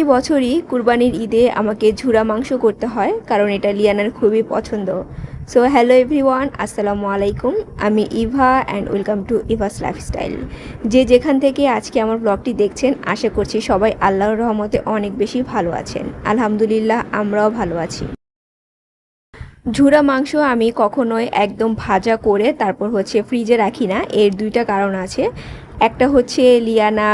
প্রতি বছরই কুরবানির ঈদে আমাকে ঝুরা মাংস করতে হয়, কারণ এটা লিয়ানার খুবই পছন্দ। সো হ্যালো এভরিওয়ান আসসালামু আলাইকুম। আমি Eva and welcome to Eva's lifestyle যে যেখান থেকে আজকে আমার ব্লগটি দেখছেন, আশা করছি সবাই আল্লাহর রহমতে অনেক বেশি ভালো আছেন। আলহামদুলিল্লাহ, আমরাও ভালো আছি। ঝুরা মাংস আমি কখনোই একদম ভাজা করে তারপর হচ্ছে ফ্রিজে রাখি না, এর দুইটা কারণ আছে। একটা হচ্ছে লিয়ানা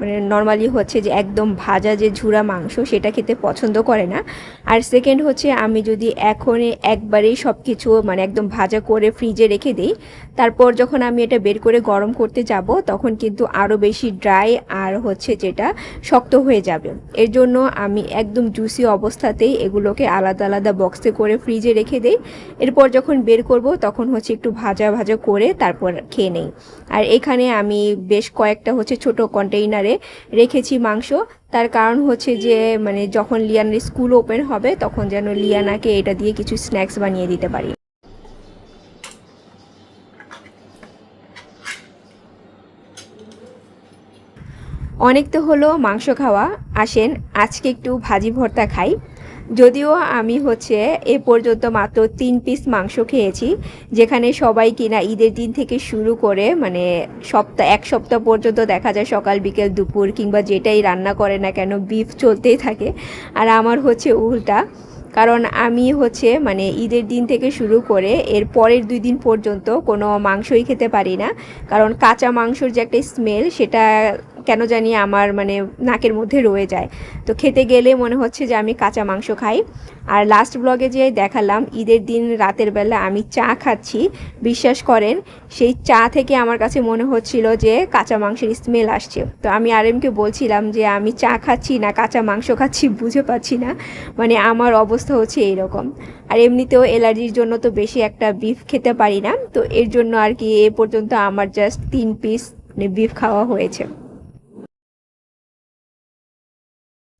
মানে নর্মালি হচ্ছে যে একদম ভাজা যে ঝুরা মাংস সেটা খেতে পছন্দ করে না। আর সেকেন্ড হচ্ছে আমি যদি এখনই একবারেই সব কিছু মানে একদম ভাজা করে ফ্রিজে রেখে দিই, তারপর যখন আমি এটা বের করে গরম করতে যাব, তখন কিন্তু আরও বেশি ড্রাই আর হচ্ছে যেটা শক্ত হয়ে যাবে। এর জন্য আমি একদম জুসি অবস্থাতেই এগুলোকে আলাদা আলাদা বক্সে করে ফ্রিজে রেখে দিই। এরপর যখন বের করব, তখন হচ্ছে একটু ভাজা ভাজা করে তারপর খেয়ে নেই। আর এখানে আমি বেশ কয়েকটা হচ্ছে ছোট কন্টেইনারে রেখেছি মাংস। তার কারণ হচ্ছে যে মানে যখন লিয়ানার স্কুল ওপেন হবে, তখন যেন লিয়ানাকে এটা দিয়ে কিছু স্ন্যাক্স বানিয়ে দিতে পারি। অনেক তো হলো মাংস খাওয়া। আসেন, আজকে একটু ভাজি ভর্তা খাই। যদিও আমি হচ্ছে এ পর্যন্ত মাত্র তিন পিস মাংস খেয়েছি, যেখানে সবাই কিনা ঈদের দিন থেকে শুরু করে মানে সপ্তাহ এক সপ্তাহ পর্যন্ত দেখা যায় সকাল, বিকেল, দুপুর কিংবা যেটাই রান্না করে না কেন বিফ চলতেই থাকে। আর আমার হচ্ছে উল্টা, কারণ আমি হচ্ছে মানে ঈদের দিন থেকে শুরু করে এর পরের দুই দিন পর্যন্ত কোনো মাংসই খেতে পারি না, কারণ কাঁচা মাংসর যে একটা স্মেল সেটা কেন জানি আমার মানে নাকের মধ্যে রয়ে যায়। তো খেতে গেলে মনে হচ্ছে যে আমি কাঁচা মাংস খাই। আর লাস্ট ব্লগে যে দেখালাম, ঈদের দিন রাতের বেলা আমি চা খাচ্ছি। বিশ্বাস করেন, সেই চা থেকে আমার কাছে মনে হচ্ছিল যে কাঁচা মাংসের স্মেল আসছে। তো আমি আর এমকে বলছিলাম যে আমি চা খাচ্ছি না, কাঁচা মাংস খাচ্ছি, বুঝে পাচ্ছি না। মানে আমার অবস্থা হচ্ছে এইরকম আর এমনিতেও অ্যালার্জির জন্য তো বেশি একটা বিফ খেতে পারি না। তো এর জন্য আর কি এ পর্যন্ত আমার জাস্ট তিন পিস মানে বিফ খাওয়া হয়েছে।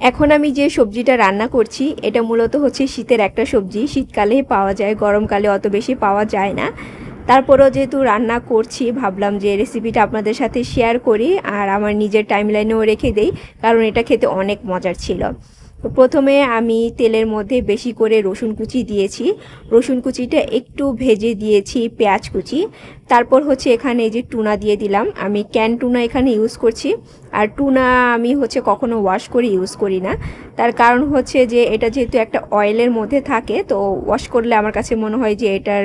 এখন আমি যে সবজিটা রান্না করছি, এটা মূলত হচ্ছে শীতের একটা সবজি। শীতকালে পাওয়া যায়, গরমকালে অত বেশি পাওয়া যায় না। তারপরও যেহেতু রান্না করছি, ভাবলাম যে রেসিপিটা আপনাদের সাথে শেয়ার করি, আর আমার নিজের টাইম লাইনেও রেখে দেই, কারণ এটা খেতে অনেক মজার ছিল। তো প্রথমে আমি তেলের মধ্যে বেশি করে রসুন কুচি দিয়েছি। রসুন কুচিটা একটু ভেজে দিয়েছি, পেঁয়াজ কুচি। তারপর হচ্ছে এখানে এই যে টুনা দিয়ে দিলাম। আমি ক্যান টুনা এখানে ইউজ করছি। আর টুনা আমি হচ্ছে কখনো ওয়াশ করে ইউজ করি না। তার কারণ হচ্ছে যে এটা যেহেতু একটা অয়েলের মধ্যে থাকে, তো ওয়াশ করলে আমার কাছে মনে হয় যে এটার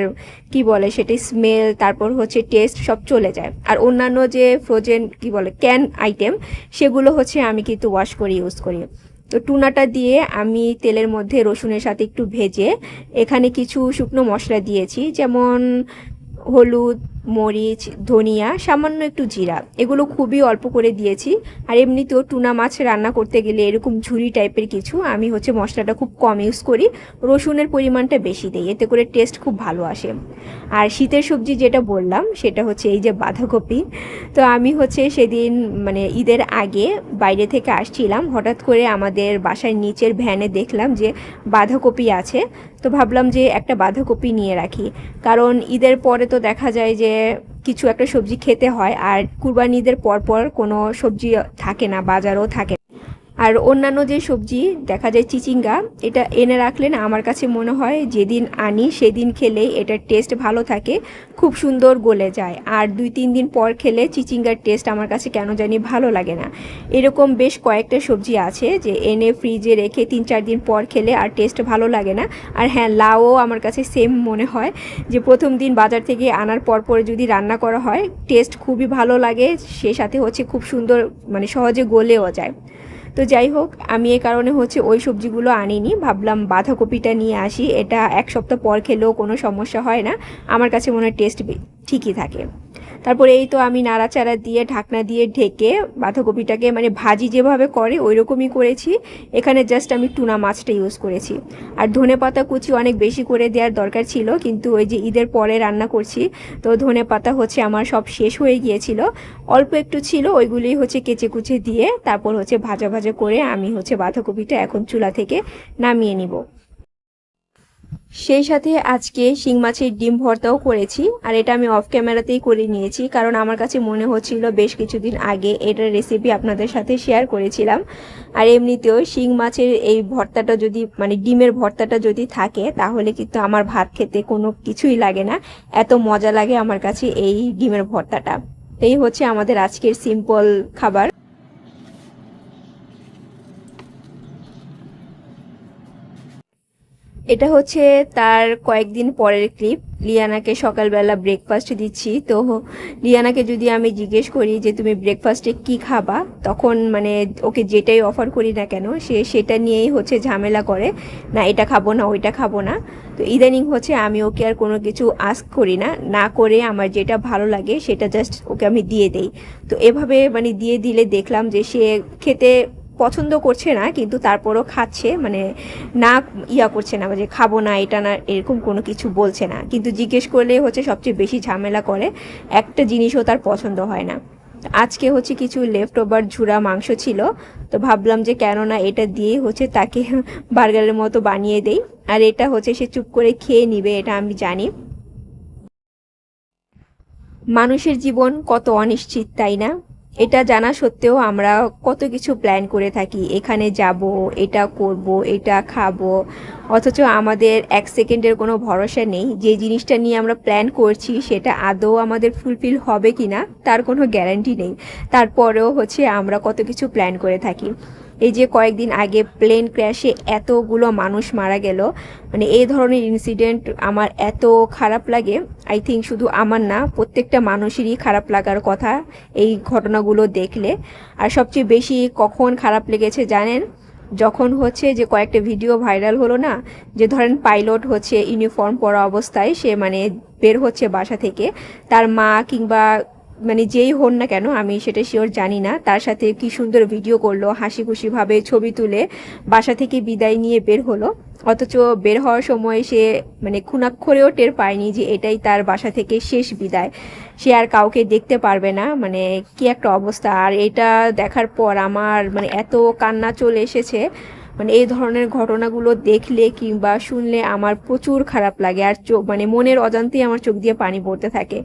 কি বলে সেটা স্মেল তারপর হচ্ছে টেস্ট সব চলে যায়। আর অন্যান্য যে ফ্রোজেন কি বলে ক্যান আইটেম সেগুলো হচ্ছে আমি কিন্তু ওয়াশ করে ইউজ করি। তো টুনাটা দিয়ে আমি তেলের মধ্যে রসুনের সাথে একটু ভেজে এখানে কিছু শুকনো মশলা দিয়েছি, যেমন হলুদ, মরিচ, ধনিয়া, সামান্য একটু জিরা। এগুলো খুবই অল্প করে দিয়েছি। আর এমনিতেও টুনা মাছ রান্না করতে গেলে এরকম ঝুরি টাইপের কিছু, আমি হচ্ছে মশলাটা খুব কম ইউজ করি। রসুনের পরিমাণটা বেশি দিই, এতে করে টেস্ট খুব ভালো আসে। আর শীতের সবজি যেটা বললাম, সেটা হচ্ছে এই যে বাঁধাকপি। তো আমি হচ্ছে সেদিন মানে ঈদের আগে বাইরে থেকে আসছিলাম, হঠাৎ করে আমাদের বাসার নিচের ভ্যানে দেখলাম যে বাঁধাকপি আছে। তো ভাবলাম যে একটা বাঁধাকপি নিয়ে রাখি কারণ ঈদের পরে তো দেখা যায় যে কিছু একটা সবজি খেতে হয়, আর কুরবানি ঈদের পরপর পর কোনো সবজি থাকে না, বাজারও থাকে। আর অন্যান্য যে সবজি, দেখা যায় চিচিঙ্গা, এটা এনে রাখলেন আমার কাছে মনে হয় যেদিন আনি সেদিন খেলেই এটার টেস্ট ভালো থাকে, খুব সুন্দর গলে যায়। আর দুই তিন দিন পর খেলে চিচিঙ্গার টেস্ট আমার কাছে কেন জানি ভালো লাগে না। এরকম বেশ কয়েকটা সবজি আছে যে এনে ফ্রিজে রেখে তিন চার দিন পর খেলে আর টেস্ট ভালো লাগে না। আর হ্যাঁ লাউও আমার কাছে সেম মনে হয় যে প্রথম দিন বাজার থেকে আনার পর পরে যদি রান্না করা হয় টেস্ট খুবই ভালো লাগে, সে সাথে হচ্ছে খুব সুন্দর মানে সহজে গলেও যায়। তো যাই হোক, আমি এ কারণে হচ্ছে ওই সবজিগুলো আনিনি। ভাবলাম বাঁধাকপিটা নিয়ে আসি। এটা এক সপ্তাহ পর খেলেও কোনো সমস্যা হয় না। আমার কাছে মনে হয় টেস্ট ঠিকই থাকে। তারপরে এই তো আমি নাড়াচাড়া দিয়ে, ঢাকনা দিয়ে ঢেকে বাঁধাকপিটাকে মানে ভাজি যেভাবে করে ওই রকমই করেছি। এখানে জাস্ট আমি টুনা মাছটা ইউজ করেছি। আর ধনে পাতা কুচি অনেক বেশি করে দেওয়ার দরকার ছিল, কিন্তু ওই যে ঈদের পরে রান্না করছি, তো ধনে পাতা হচ্ছে আমার সব শেষ হয়ে গিয়েছিল। অল্প একটু ছিল, ওইগুলি হচ্ছে কেচে কুচে দিয়ে, তারপর হচ্ছে ভাজা ভাজা করে আমি হচ্ছে বাঁধাকপিটা এখন চুলা থেকে নামিয়ে নিব। সেই সাথে আজকে শিং মাছের ডিম ভর্তাও করেছি, আর এটা আমি অফ ক্যামেরাতেই করে নিয়েছি, কারণ আমার কাছে মনে হচ্ছিল বেশ কিছুদিন আগে এটার রেসিপি আপনাদের সাথে শেয়ার করেছিলাম। আর এমনিতেও শিং মাছের এই ভর্তাটা যদি মানে ডিমের ভর্তাটা যদি থাকে, তাহলে কিন্তু আমার ভাত খেতে কোনো কিছুই লাগে না, এত মজা লাগে আমার কাছে এই ডিমের ভর্তাটা। এই হচ্ছে আমাদের আজকের সিম্পল খাবার। এটা হচ্ছে তার কয়েকদিন পরের ক্লিপ লিয়ানাকে সকালবেলা ব্রেকফাস্ট দিচ্ছি। তো লিয়ানাকে যদি আমি জিজ্ঞেস করি যে, তুমি ব্রেকফাস্টে কি খাবা? তখন মানে ওকে যেটাই অফার করি না কেন, সে সেটা নিয়েই হচ্ছে ঝামেলা করে। না, এটা খাব না, ওইটা খাব না। তো ইদানিং হচ্ছে আমি ওকে আর কোনো কিছু আস্ক করি না। না করে আমার যেটা ভালো লাগে, সেটা জাস্ট ওকে আমি দিয়ে দেই। তো এভাবে মানে দিয়ে দিলে দেখলাম যে, সে খেতে পছন্দ করছে না, কিন্তু তারপরও খাচ্ছে মানে না ইয়া করছে না, যে খাব না, এটা না, এরকম কোনো কিছু বলছে না। কিন্তু জিজ্ঞেস করলে হচ্ছে সবচেয়ে বেশি ঝামেলা করে, একটা জিনিসও তার পছন্দ হয় না। আজকে হচ্ছে কিছু লেফট ওভার ঝুরা মাংস ছিল, তো ভাবলাম যে কেননা এটা দিয়ে হচ্ছে তাকে বার্গারের মতো বানিয়ে দেই, আর এটা হচ্ছে সে চুপ করে খেয়ে নিবে, এটা আমি জানি। মানুষের জীবন কত অনিশ্চিত, তাই না? এটা জানা সত্ত্বেও আমরা কত কিছু প্ল্যান করে থাকি। এখানে যাব, এটা করব, এটা খাব। অথচ আমাদের এক সেকেন্ডের কোনো ভরসা নেই। যে জিনিসটা নিয়ে আমরা প্ল্যান করছি, সেটা আদৌ আমাদের ফুলফিল হবে কি না তার কোনো গ্যারান্টি নেই। তারপরেও হচ্ছে আমরা কত কিছু প্ল্যান করে থাকি। এই যে কয়েকদিন আগে প্লেন ক্র্যাশে এতগুলো মানুষ মারা গেল। মানে এই ধরনের ইনসিডেন্ট আমার এত খারাপ লাগে। আই থিঙ্ক শুধু আমার না, প্রত্যেকটা মানুষেরই খারাপ লাগার কথা এই ঘটনাগুলো দেখলে। আর সবচেয়ে বেশি কখন খারাপ লেগেছে জানেন? যখন হচ্ছে যে কয়েকটা ভিডিও ভাইরাল হলো না, যে ধরেন পাইলট হচ্ছে ইউনিফর্ম পরা অবস্থায়, সে মানে বের হচ্ছে বাসা থেকে। তার মা কিংবা মানে যেই হন না কেন, আমি সেটা শিওর জানি না। তার সাথে কি সুন্দর ভিডিও করল হাসি খুশিভাবে ছবি তুলে বাসা থেকে বিদায় নিয়ে বের হলো। অথচ বের হওয়ার সময় সে মানে খুনাক্ষরেও টের পায়নি যে এটাই তার বাসা থেকে শেষ বিদায়। সে আর কাউকে দেখতে পারবে না মানে কি একটা অবস্থা। আর এটা দেখার পর আমার মানে এত কান্না চলে এসেছে মানে এই ধরনের ঘটনাগুলো দেখলে কিংবা শুনলে আমার প্রচুর খারাপ লাগে। আর চোখ মানে মনের অজান্তেই আমার চোখ দিয়ে পানি পড়তে থাকে।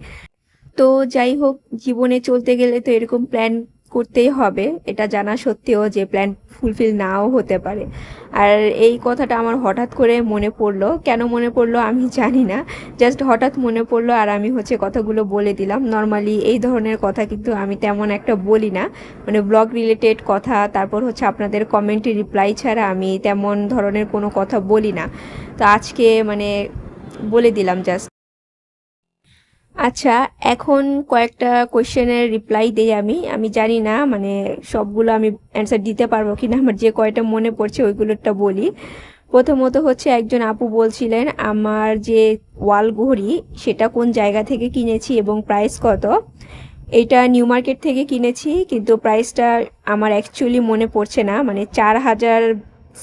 তো যাই হোক, জীবনে চলতে গেলে তো এরকম প্ল্যান করতেই হবে। এটা জানা সত্ত্বেও যে প্ল্যান ফুলফিল নাও হতে পারে। আর এই কথাটা আমার হঠাৎ করে মনে পড়ল। কেন মনে পড়ল আমি জানি না। জাস্ট হঠাৎ মনে পড়ল আর আমি হচ্ছে কথাগুলো বলে দিলাম। নর্মালি এই ধরনের কথা কিন্তু আমি তেমন একটা বলি না। মানে ব্লগ রিলেটেড কথা, তারপর হচ্ছে আপনাদের কমেন্টে রিপ্লাই ছাড়া আমি তেমন ধরনের কোনো কথা বলি না। তো আজকে মানে বলে দিলাম জাস্ট আচ্ছা এখন কয়েকটা কোয়েশ্চেনের রিপ্লাই দিই আমি। আমি জানি না মানে সবগুলো আমি অ্যান্সার দিতে পারব কি না আমার যে কয়টা মনে পড়ছে ওইগুলোটা বলি। প্রথমত হচ্ছে একজন আপু বলছিলেন, আমার যে ওয়াল ঘড়ি, সেটা কোন জায়গা থেকে কিনেছি এবং প্রাইস কত? এটা নিউ মার্কেট থেকে কিনেছি, কিন্তু প্রাইসটা আমার অ্যাকচুয়ালি মনে পড়ছে না মানে চার হাজার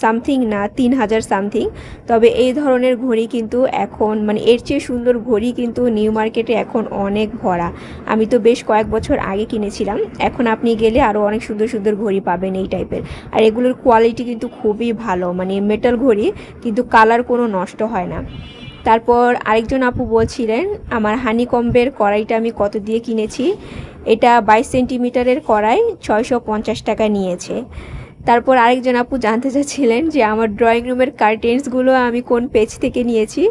সামথিং না, তিন হাজার সামথিং তবে এই ধরনের ঘড়ি কিন্তু এখন মানে এর চেয়ে সুন্দর ঘড়ি কিন্তু নিউ মার্কেটে এখন অনেক ভরা। আমি তো বেশ কয়েক বছর আগে কিনেছিলাম। এখন আপনি গেলে আরও অনেক সুন্দর সুন্দর ঘড়ি পাবেন এই টাইপের। আর এগুলোর কোয়ালিটি কিন্তু খুবই ভালো মানে মেটাল ঘড়ি, কিন্তু কালার কোনো নষ্ট হয় না। তারপর আরেকজন আপু বলছিলেন, আমার হানিকম্বের কড়াইটা আমি কত দিয়ে কিনেছি? এটা বাইশ সেন্টিমিটারের কড়াই, ছয়শো পঞ্চাশ টাকা নিয়েছে। তারপর আরেকজন আপু জানতে চাচ্ছিলেন যে আমার ড্রয়িং রুমের কার্টেন্সগুলো আমি কোন পেজ থেকে নিয়েছি।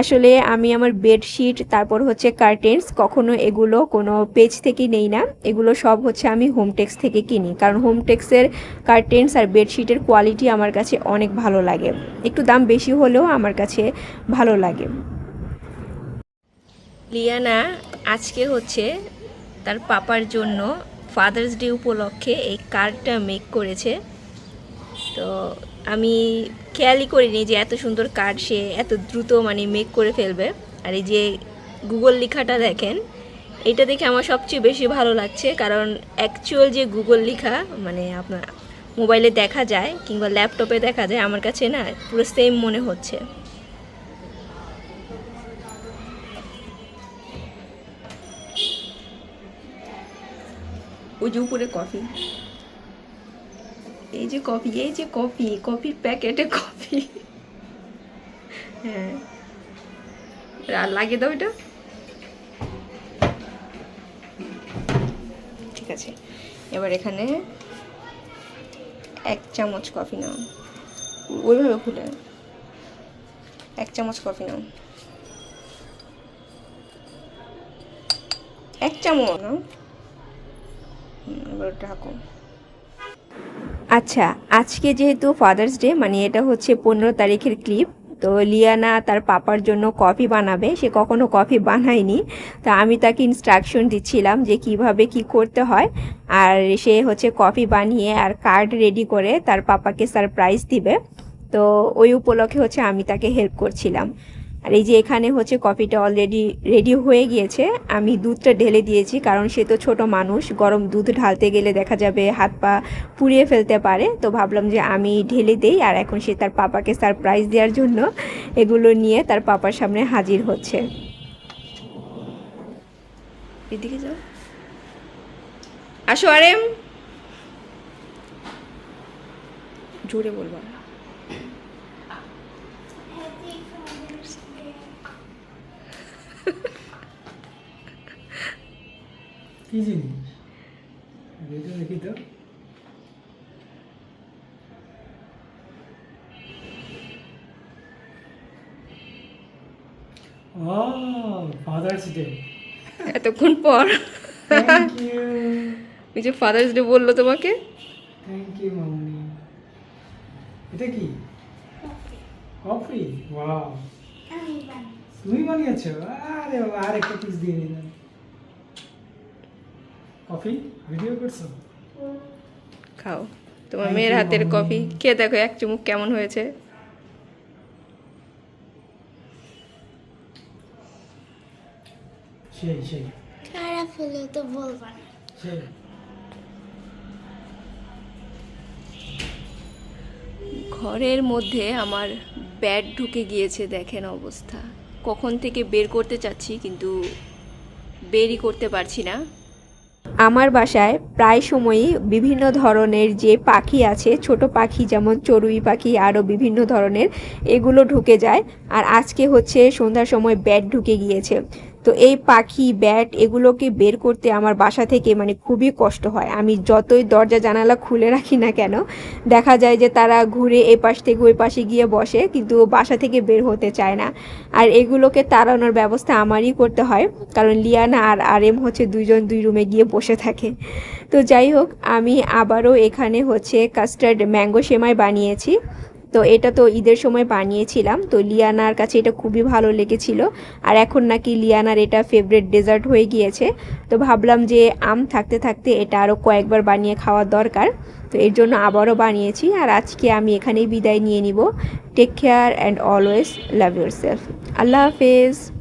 আসলে আমি আমার বেডশিট তারপর হচ্ছে কার্টেন্স কখনো এগুলো কোনো পেজ থেকে নেই না। এগুলো সব হচ্ছে আমি হোমটেক্স থেকে কিনি। কারণ হোমটেক্সের কার্টেন্স আর বেডশিটের কোয়ালিটি আমার কাছে অনেক ভালো লাগে। একটু দাম বেশি হলেও আমার কাছে ভালো লাগে। লিয়ানা আজকে হচ্ছে তার পাপার জন্য ফাদার্স ডে উপলক্ষে এই কার্ডটা মেক করেছে। তো আমি খেয়ালই করিনি যে এত সুন্দর কার্ড সে এত দ্রুত মানে মেক করে ফেলবে। আর এই যে গুগল লেখাটা দেখেন, এটা দেখে আমার সবচেয়ে বেশি ভালো লাগছে। কারণ অ্যাকচুয়াল যে গুগল লেখা মানে আপনার মোবাইলে দেখা যায় কিংবা ল্যাপটপে দেখা যায়, আমার কাছে না পুরো সেম মনে হচ্ছে। ওই যে উপরে কফি। এই যে কফি, এই যে কফি, কফির প্যাকেটে কফি। হ্যাঁ। আর লাগিয়ে দাও এটা। ঠিক আছে। এবার এখানে এক চামচ কফি নাও। ওইভাবে খুলে। এক চামচ কফি নাও। এক চামচ। নাও ঢাকো। আচ্ছা আজকে যেহেতু ফাদার্স ডে মানে এটা হচ্ছে পনেরো তারিখের ক্লিপ তো লিয়ানা তার পাপার জন্য কফি বানাবে। সে কখনো কফি বানায়নি, তা আমি তাকে ইনস্ট্রাকশন দিচ্ছিলাম যে কীভাবে কি করতে হয়। আর সে হচ্ছে কফি বানিয়ে আর কার্ড রেডি করে তার পাপাকে সারপ্রাইজ দিবে। তো ওই উপলক্ষে হচ্ছে আমি তাকে হেল্প করছিলাম। আর এই যে এখানে হচ্ছে কফিটা অলরেডি রেডি হয়ে গিয়েছে। আমি দুধটা ঢেলে দিয়েছি, কারণ সে তো ছোট মানুষ, গরম দুধ ঢালতে গেলে দেখা যাবে হাত পা পুড়িয়ে ফেলতে পারে। তো ভাবলাম যে আমি ঢেলে দেই, আর এখন সে তার পাপাকে সারপ্রাইজ দেওয়ার জন্য এগুলো নিয়ে তার পাপার সামনে হাজির হচ্ছে। এদিকে যাও। আসো, আরেম। জোরে কি জিনিস? এটা দেখি তো। ও ফাদার্স ডে এতক্ষণ পর। থ্যাংক ইউ ওই যে ফাদার্স ডে বলল তোমাকে। থ্যাংক ইউ মামনি। এটা কি? কফি ওয়াও তুমি বানিয়েছো? আরে বাবা আর একটা পিস দিয়ে নিলাম। কফি? ভিডিও করছ? খাও। তোমার মেয়ের হাতের। কফি। খেয়ে দেখো এক চুমুক কেমন হয়েছে। সেই সেই। খারাপ হলে তো বলবা না। সেই। ঘরের মধ্যে আমার ব্যাট ঢুকে গিয়েছে দেখেন অবস্থা। কখন থেকে বের করতে চাচ্ছি কিন্তু বেরই করতে পারছি না। আমার বাসায় প্রায় সময়ই বিভিন্ন ধরনের যে পাখি আছে, ছোট পাখি যেমন চড়ুই পাখি, আরও বিভিন্ন ধরনের, এগুলো ঢুকে যায়। আর আজকে হচ্ছে সন্ধ্যার সময় ব্যাট ঢুকে গিয়েছে। তো এই পাখি, ব্যাট এগুলোকে বের করতে আমার বাসা থেকে মানে খুবই কষ্ট হয়। আমি যতই দরজা জানালা খুলে রাখি না কেন, দেখা যায় যে তারা ঘুরে এ পাশ থেকে ওই পাশে গিয়ে বসে, কিন্তু বাসা থেকে বের হতে চায় না। আর এগুলোকে তাড়ানোর ব্যবস্থা আমারই করতে হয়, কারণ লিয়ানা আর আর এম হচ্ছে দুইজন দুই রুমে গিয়ে বসে থাকে। তো যাই হোক, আমি আবারও এখানে হচ্ছে কাস্টার্ড ম্যাঙ্গো সেমাই বানিয়েছি। তো এটা তো ঈদের সময় বানিয়েছিলাম। তো লিয়ানার কাছে এটা খুবই ভালো লেগেছিল। আর এখন নাকি লিয়ানার এটা ফেভারিট ডেজার্ট হয়ে গিয়েছে। তো ভাবলাম যে আম থাকতে থাকতে এটা আরও কয়েকবার বানিয়ে খাওয়ার দরকার। তো এর জন্য আবারও বানিয়েছি। আর আজকে আমি এখানেই বিদায় নিয়ে নিব। Take care and always love yourself আল্লাহ হাফেজ।